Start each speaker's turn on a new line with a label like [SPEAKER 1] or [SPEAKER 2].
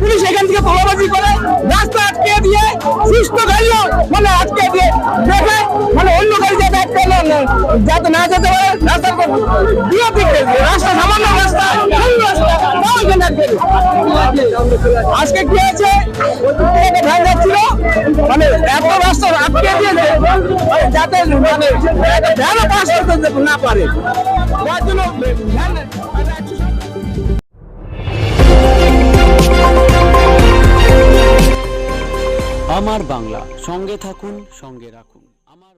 [SPEAKER 1] Police এখান থেকে তোলাবাজি করে, রাস্তা আটকে দিয়ে, সুস্থ গাড়ি মানে আটকে দিয়ে, দেখে মানে অন্য গাড়ি যাতে আটকে যাতে না যেতে পারে, রাস্তার রাস্তা আজকে কি হয়েছে? মানে এত রাস্তা আটকে দিয়েছে। মানে যাতে মানে করতে না পারে।
[SPEAKER 2] আমার বাংলা। সঙ্গে থাকুন, সঙ্গে রাখুন। আমার